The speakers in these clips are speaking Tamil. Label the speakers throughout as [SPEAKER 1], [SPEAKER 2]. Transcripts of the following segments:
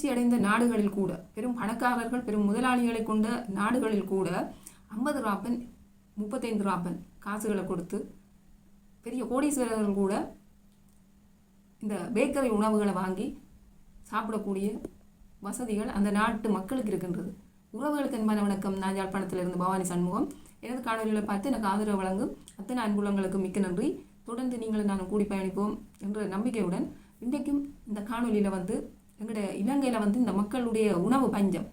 [SPEAKER 1] வளர்ச்சி அடைந்த நாடுகளில் கூட பெரும் பணக்காரர்கள் பெரும் முதலாளிகளை கொண்ட நாடுகளில் கூட ஐம்பது ராப்பன் முப்பத்தைந்து ராப்பன் காசுகளை கொடுத்து பெரிய கோடீஸ்வரர்கள் கூட இந்த பேக்கரி உணவுகளை வாங்கி சாப்பிடக்கூடிய வசதிகள் அந்த நாட்டு மக்களுக்கு இருக்கின்றது. உறவுகளுக்கு அன்பான வணக்கம். நான் யாழ்ப்பாணத்திலிருந்து பவானி சண்முகம். எனது காணொலியில் பார்த்து எனக்கு ஆதரவு வழங்கும் அத்தனை அன்புலங்களுக்கு மிக்க நன்றி. தொடர்ந்து நீங்களும் நானும் கூடி பயணிப்போம் என்ற நம்பிக்கையுடன் இன்றைக்கும் இந்த காணொலியில் வந்து எங்களுடைய இலங்கையில் வந்து இந்த மக்களுடைய உணவு பஞ்சம்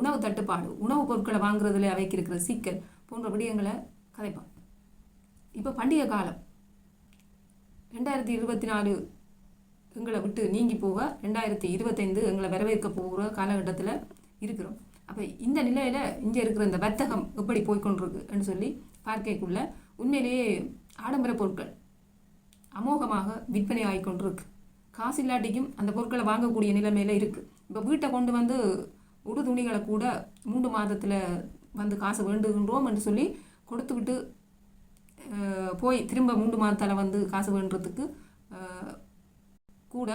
[SPEAKER 1] உணவு தட்டுப்பாடு உணவுப் பொருட்களை வாங்குறதுல அவைக்கு இருக்கிற சிக்கல் போன்ற விடயங்களை கதைப்போம் இப்போ பண்டிகை காலம். ரெண்டாயிரத்தி இருபத்தி நாலு எங்களை விட்டு நீங்கி போக ரெண்டாயிரத்தி இருபத்தைந்து எங்களை வரவேற்க போகிற காலகட்டத்தில் இருக்கிறோம். அப்போ இந்த நிலையில் இங்கே இருக்கிற இந்த வர்த்தகம் எப்படி போய்க்கொண்டிருக்குன்னு சொல்லி பார்க்கக்குள்ள உண்மையிலேயே ஆடம்பர பொருட்கள் அமோகமாக விற்பனை ஆகிக்கொண்டிருக்கு. காசு இல்லாட்டிக்கும் அந்த பொருட்களை வாங்கக்கூடிய நிலைமையில் இருக்குது இப்போ வீட்டை கொண்டு வந்து உடு துணிகளை கூட மூன்று மாதத்தில் வந்து காசு வேண்டுகின்றோம் என்று சொல்லி கொடுத்துக்கிட்டு போய் திரும்ப மூன்று மாதத்தில் வந்து காசு வேண்டுறதுக்கு கூட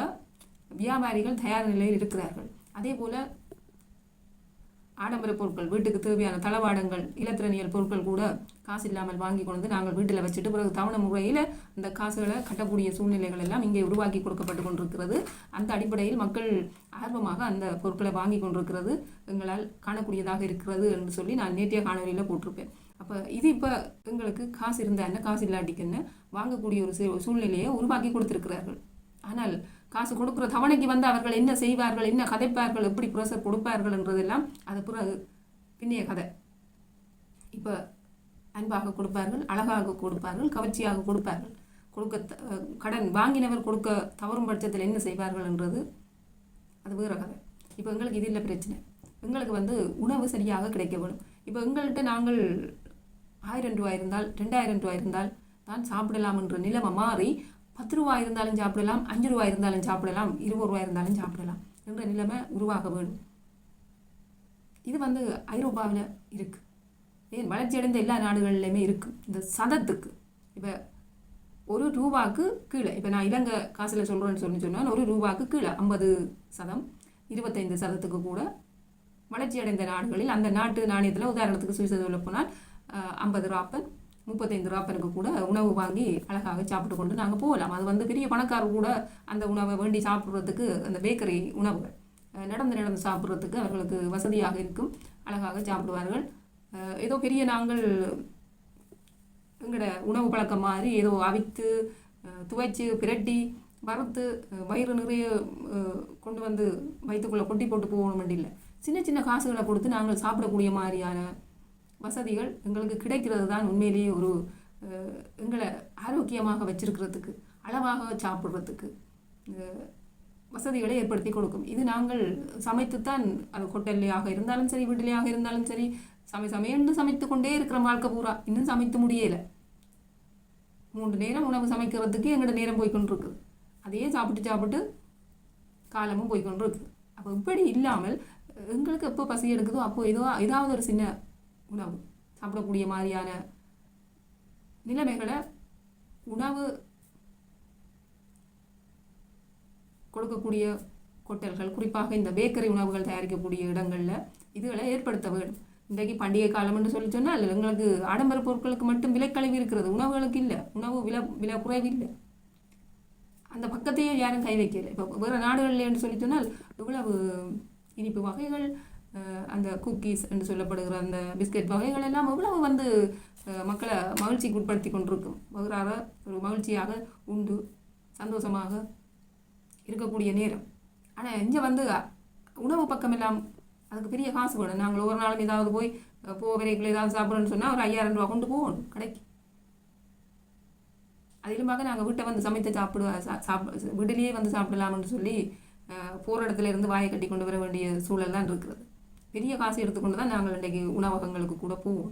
[SPEAKER 1] வியாபாரிகள் தயார் நிலையில் இருக்கிறார்கள். அதே போல் ஆடம்பர பொருட்கள் வீட்டுக்கு தேவையான தளவாடங்கள் இலத்திரனியல் பொருட்கள் கூட காசு இல்லாமல் வாங்கி கொண்டு வந்து நாங்கள் வீட்டில் வச்சுட்டு பிறகு தவணை முறையில் அந்த காசுகளை கட்டக்கூடிய சூழ்நிலைகள் எல்லாம் இங்கே உருவாக்கி கொடுக்கப்பட்டு கொண்டிருக்கிறது. அந்த அடிப்படையில் மக்கள் ஆர்வமாக அந்த பொருட்களை வாங்கி கொண்டிருக்கிறது. எங்களால் காணக்கூடியதாக இருக்கிறது என்று சொல்லி நான் நேற்றைய காணொலியில் போட்டிருப்பேன். அப்போ இது இப்போ எங்களுக்கு காசு இருந்தா என்ன? காசு இல்லாட்டிக்கு என்ன? வாங்கக்கூடிய ஒரு சூழ்நிலையை உருவாக்கி கொடுத்துருக்கிறார்கள். ஆனால் காசு கொடுக்குற தவணைக்கு வந்து அவர்கள் என்ன செய்வார்கள் என்ன கதைப்பார்கள் எப்படி ப்ரொசர் கொடுப்பார்கள் என்றதெல்லாம் அது பிறகு பின்னைய கதை. இப்போ அன்பாக கொடுப்பார்கள் அழகாக கொடுப்பார்கள் கவர்ச்சியாக கொடுப்பார்கள். கொடுக்க த- கடன் வாங்கினவர் கொடுக்க தவறும் பட்சத்தில் என்ன செய்வார்கள் என்றது அது வேறு கதை. இப்போ எங்களுக்கு இது இல்லை பிரச்சனை. எங்களுக்கு வந்து உணவு சரியாக கிடைக்க வேணும் இப்போ எங்கள்கிட்ட நாங்கள் ஆயிரம் ரூபாய் இருந்தால் ரெண்டாயிரம் ரூபாய் இருந்தால் தான் சாப்பிடலாம் என்ற நிலைமை மாறி பத்து ரூபா இருந்தாலும் சாப்பிடலாம் அஞ்சு ரூபாய் இருந்தாலும் சாப்பிடலாம் இருபது ரூபாய் இருந்தாலும் சாப்பிடலாம் என்ற நிலைமை உருவாக வேணும் இது வந்து ஐரோப்பாவில் இருக்குது ஏன்? வளர்ச்சியடைந்த எல்லா நாடுகள்லையுமே இருக்குது இந்த சதத்துக்கு. இப்போ ஒரு ரூபாக்கு கீழே இப்போ நான் இலங்கை காசில் சொல்கிறேன்னு சொல்லி சொன்னால் ஒரு ரூபாக்கு கீழே ஐம்பது சதம் இருபத்தைந்து சதத்துக்கு கூட வளர்ச்சியடைந்த நாடுகளில் அந்த நாட்டு நாணயத்தில் உதாரணத்துக்கு சுவிசர்லாந்து போனால் ஐம்பது ராப்பன் முப்பத்தைந்து ராப்பனுக்கு கூட உணவு வாங்கி அழகாக சாப்பிட்டு கொண்டு நாங்கள் போகலாம். அது வந்து பெரிய பணக்காரர் கூட அந்த உணவை வேண்டி சாப்பிட்றதுக்கு அந்த பேக்கரி உணவுகள் நடந்து நடந்து சாப்பிட்றதுக்கு அவர்களுக்கு வசதியாக இருக்கும். அழகாக சாப்பிடுவார்கள். ஏதோ பெரிய நாங்கள் எங்களோட உணவு பழக்கம் மாதிரி ஏதோ அவித்து துவைச்சு பிரட்டி வறுத்து வயிறு நிறைய கொண்டு வந்து வயிற்றுக்குள்ளே கொட்டி போட்டு போகணும் இல்லை. சின்ன சின்ன காசுகளை கொடுத்து நாங்கள் சாப்பிடக்கூடிய மாதிரியான வசதிகள் எங்களுக்கு கிடைக்கிறது தான் உண்மையிலேயே ஒரு எங்களை ஆரோக்கியமாக வச்சிருக்கிறதுக்கு அளவாக சாப்பிட்றதுக்கு வசதிகளை ஏற்படுத்தி கொடுக்கும். இது நாங்கள் சமைத்துத்தான் அது ஹோட்டல்லையாக இருந்தாலும் சரி வீட்டிலேயாக இருந்தாலும் சரி சமை சமையல்னு சமைத்து கொண்டே இருக்கிற வாழ்க்கை பூரா. இன்னும் சமைத்து முடியலை. மூன்று நேரம் உணவு சமைக்கிறதுக்கு எங்களோட நேரம் போய்கொண்டிருக்குது அதையே சாப்பிட்டு சாப்பிட்டு காலமும் போய்கொண்டிருக்குது அப்போ இப்படி இல்லாமல் எங்களுக்கு எப்போ பசி எடுக்குதோ அப்போ ஏதோ ஏதாவது ஒரு சின்ன உணவு சாப்பிடக்கூடிய மாதிரியான நிலைமைகளை உணவு கொடுக்கக்கூடிய கொட்டல்கள் குறிப்பாக இந்த பேக்கரி உணவுகள் தயாரிக்கக்கூடிய இடங்களில் இதுகளை ஏற்படுத்த வேண்டும். இன்றைக்கு பண்டிகை காலம் என்று சொல்லி சொன்னால் எங்களுக்கு ஆடம்பர பொருட்களுக்கு மட்டும் விலைக்கழிவு இருக்கிறது. உணவுகளுக்கு இல்லை. உணவு விலை விலை குறைவு இல்லை அந்த பக்கத்தையும் யாரும் கை வைக்கல. இப்போ வேறு நாடுகள்லன்னு சொல்லி சொன்னால் இவ்வளவு இனிப்பு வகைகள் அந்த குக்கீஸ் என்று சொல்லப்படுகிற அந்த பிஸ்கெட் வகைகள் எல்லாம் எவ்வளவு வந்து மக்களை மகிழ்ச்சிக்கு உட்படுத்தி கொண்டிருக்கும். வகுறாக ஒரு மகிழ்ச்சியாக உண்டு சந்தோஷமாக இருக்கக்கூடிய நேரம். ஆனால் இங்கே வந்து உணவு பக்கம் எல்லாம் அதுக்கு பெரிய காசு வேணும். நாங்கள் ஒவ்வொரு நாளும் ஏதாவது போய் அஹ், ஏதாவது சாப்பிட்றோன்னு சொன்னால் ஒரு ஐயாயிரம் ரூபா கொண்டு போகணும் கடைக்கு. அதிலுமாக நாங்கள் வீட்டை வந்து சமைத்து சாப்பிடுவ சா- வீட்டிலேயே வந்து சாப்பிடலாம்னு சொல்லி போகிற இடத்துல இருந்து வாயை கட்டி கொண்டு வர வேண்டிய சூழல் தான் இருக்கிறது. பெரிய காசு எடுத்துக்கொண்டு தான் நாங்கள் இன்றைக்கு உணவகங்களுக்கு கூட போவோம்.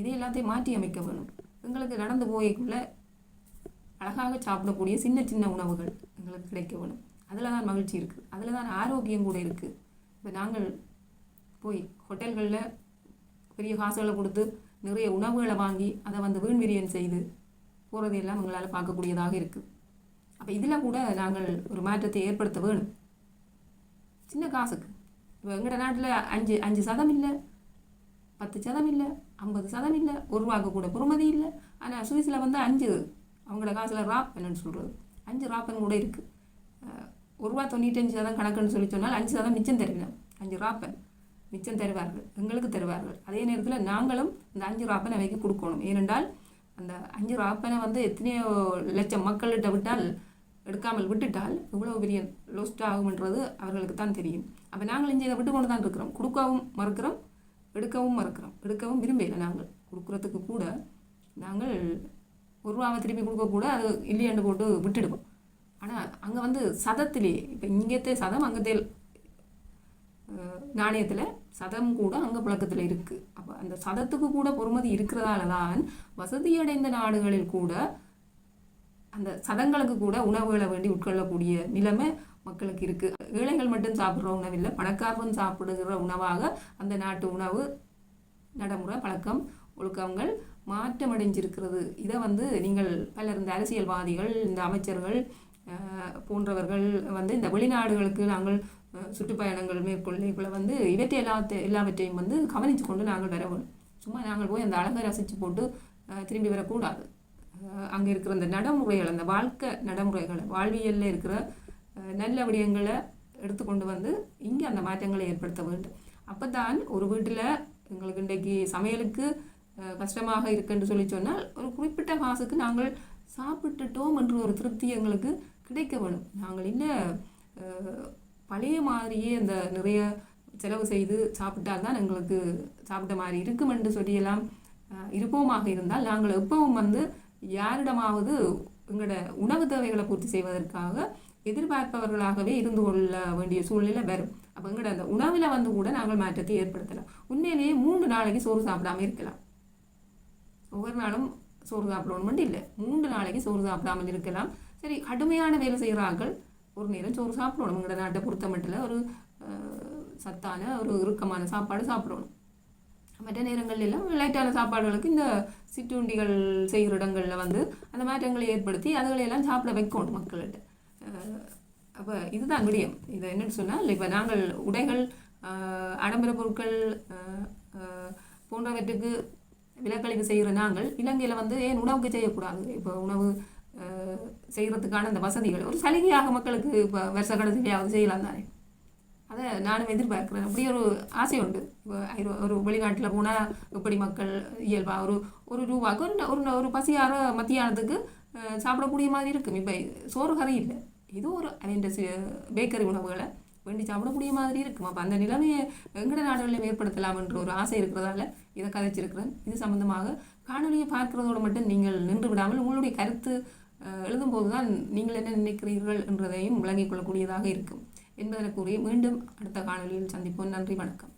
[SPEAKER 1] இது எல்லாத்தையும் மாற்றி அமைக்க வேணும். எங்களுக்கு நடந்து போய்க்குள்ள அழகாக சாப்பிடக்கூடிய சின்ன சின்ன உணவுகள் எங்களுக்கு கிடைக்க வேணும். அதில் தான் மகிழ்ச்சி இருக்குது அதில் தான் ஆரோக்கியம் கூட இருக்குது இப்போ நாங்கள் போய் ஹோட்டல்களில் பெரிய காசுகளை கொடுத்து நிறைய உணவுகளை வாங்கி அதை வந்து வீண் விரியன் செய்து போகிறது எல்லாம் எங்களால் பார்க்கக்கூடியதாக இருக்குது அப்போ இதில் கூட நாங்கள் ஒரு மாற்றத்தை ஏற்படுத்த வேணும். சின்ன காசுக்கு. இப்போ எங்கட நாட்டில் அஞ்சு அஞ்சு சதம் இல்லை. பத்து சதம் இல்லை ஐம்பது சதம் இல்லை ஒரு ரூபாக்கு கூட பொறுமதி இல்லை. ஆனால் சுவிஸில் வந்து அஞ்சு அவங்களோட காசில் ராப்பன்னு சொல்கிறது அஞ்சு ராப்பன் கூட இருக்குது ஒரு ரூபா தொண்ணூற்றஞ்சு சதம் கணக்குன்னு சொல்லி சொன்னால் அஞ்சு சதம் மிச்சம் தருவினோம் அஞ்சு ராப்பன் மிச்சம் தருவார்கள். எங்களுக்கு தருவார்கள். அதே நேரத்தில் நாங்களும் இந்த அஞ்சு ராப்பனை வைக்க கொடுக்கணும். ஏனென்றால் அந்த அஞ்சு ராப்பனை வந்து எத்தனையோ லட்சம் மக்கள்கிட்ட விட்டால் எடுக்காமல் விட்டுட்டால் எவ்வளோ பெரிய லோஸ்ட் ஆகும்ன்றது அவர்களுக்கு தான் தெரியும். அப்போ நாங்கள் இங்கே இதை விட்டு கொண்டு தான் இருக்கிறோம். கொடுக்கவும் மறுக்கிறோம் எடுக்கவும் மறுக்கிறோம். எடுக்கவும் விரும்பலை நாங்கள் கொடுக்குறதுக்கு கூட நாங்கள் ஒரு ரூபாவை திரும்பி கொடுக்க கூட அது இல்லையாண்டு போட்டு விட்டுடுவோம். ஆனால் அங்கே வந்து சதத்திலே இப்போ இங்கேத்தே சதம் அங்கத்தே நாணயத்தில் சதம் கூட அங்கே புழக்கத்தில் இருக்குது அப்போ அந்த சதத்துக்கு கூட பொறுமதி இருக்கிறதால தான் வசதியடைந்த நாடுகளில் கூட அந்த சதங்களுக்கு கூட உணவுகளை வேண்டி உட்கொள்ளக்கூடிய நிலைமை மக்களுக்கு இருக்குது ஏழைகள் மட்டும் சாப்பிட்ற உணவில்லை பணக்காரரும் சாப்பிடுகிற உணவாக அந்த நாட்டு உணவு நடைமுறை பழக்கம் ஒழுக்கங்கள் மாற்றமடைஞ்சிருக்கிறது. இதை வந்து நீங்கள் பலர் இந்த அரசியல்வாதிகள் இந்த அமைச்சர்கள் போன்றவர்கள் வந்து இந்த வெளிநாடுகளுக்கு நாங்கள் சுற்றுப்பயணங்கள் மேற்கொள்ளைக்குள்ள வந்து இவற்றை எல்லாத்த எல்லாவற்றையும் வந்து கவனித்து கொண்டு நாங்கள் வரவும் சும்மா நாங்கள் போய் அந்த அழகை ரசித்து போட்டு திரும்பி வரக்கூடாது. அங்கே இருக்கிற அந்த நடைமுறைகள் அந்த வாழ்க்கை நடைமுறைகளை வாழ்வியலில் இருக்கிற நல்ல விடயங்களை எடுத்துக்கொண்டு வந்து இங்கே அந்த மாற்றங்களை ஏற்படுத்த வேண்டும். அப்போ தான் ஒரு வீட்டில் எங்களுக்கு இன்றைக்கு சமையலுக்கு கஷ்டமாக இருக்குன்னு சொல்லி சொன்னால் ஒரு குறிப்பிட்ட காசுக்கு நாங்கள் சாப்பிட்டுட்டோம் என்ற ஒரு திருப்தி எங்களுக்கு கிடைக்க வேணும் நாங்கள் இல்லை பழைய மாதிரியே அந்த நிறைய செலவு செய்து சாப்பிட்டால் தான் எங்களுக்கு சாப்பிட்ட மாதிரி இருக்கும் என்று சொல்லியெல்லாம் இருப்போமாக இருந்தால் நாங்கள் எப்பவும் வந்து யாரிடமாவது எங்களோட உணவு தேவைகளை பூர்த்தி செய்வதற்காக எதிர்பார்ப்பவர்களாகவே இருந்து கொள்ள வேண்டிய சூழ்நிலை வரும். அப்போ எங்களோட அந்த உணவில் வந்து கூட நாங்கள் மாற்றத்தை ஏற்படுத்தலாம். உண்மையிலேயே மூன்று நாளைக்கு சோறு சாப்பிடாம இருக்கலாம். ஒவ்வொரு நாளும் சோறு சாப்பிடணும் இல்லை மூன்று நாளைக்கு சோறு சாப்பிடாமல் இருக்கலாம். சரி கடுமையான வேலை செய்கிறார்கள் ஒரு நேரம் சோறு சாப்பிடணும். எங்களோட நாட்டை பொறுத்த மட்டும் ஒரு சத்தான ஒரு இறுக்கமான சாப்பாடு சாப்பிடணும். மற்ற நேரங்கள் எல்லாம் லைட்டான சாப்பாடுகளுக்கு இந்த சிற்றுண்டிகள் செய்கிற இடங்களில் வந்து அந்த மாற்றங்களை ஏற்படுத்தி அதுகளை எல்லாம் சாப்பிட வைக்கணும் மக்கள்கிட்ட. அப்போ இதுதான் விடயம் இதை என்னன்னு சொன்னால் இப்போ நாங்கள் உடைகள் ஆடம்பர பொருட்கள் போன்றவற்றுக்கு விலக்களிப்பு செய்கிற நாங்கள் இலங்கையில் வந்து ஏன் உணவுக்கு செய்யக்கூடாது? இப்போ உணவு செய்கிறதுக்கான அந்த வசதிகள் ஒரு சலுகையாக மக்களுக்கு இப்போ வருஷ கடைசியாவது செய்யலாம் தானே? அதை நானும் எதிர்பார்க்குறேன். அப்படி ஒரு ஆசை உண்டு. இப்போ ஒரு வெளிநாட்டில் போனால் எப்படி மக்கள் இயல்பாக ஒரு ஒரு ரூபாவுக்கு ஒரு ஒரு பசியார மத்தியானத்துக்கு சாப்பிடக்கூடிய மாதிரி இருக்கும். இப்போ சோறு கறி இல்லை. ஏதோ ஒரு அவன் பேக்கரி உணவுகளை வேண்டி சாப்பிடக்கூடிய மாதிரி இருக்கும். அப்போ அந்த நிலைமையை வெங்கட நாடுகளில் ஏற்படுத்தலாம் என்ற ஒரு ஆசை இருக்கிறதால இதை கதைச்சிருக்கிறேன். இது சம்மந்தமாக காணொலியை பார்க்கிறதோடு மட்டும் நீங்கள் நின்று விடாமல் உங்களுடைய கருத்து எழுதும்போது தான் நீங்கள் என்ன நினைக்கிறீர்கள் என்றதையும் விளங்கிக் கொள்ளக்கூடியதாக இருக்கும். என்பதற்குரிய கூறி மீண்டும் அடுத்த காணொலியில் சந்திப்போம். நன்றி வணக்கம்.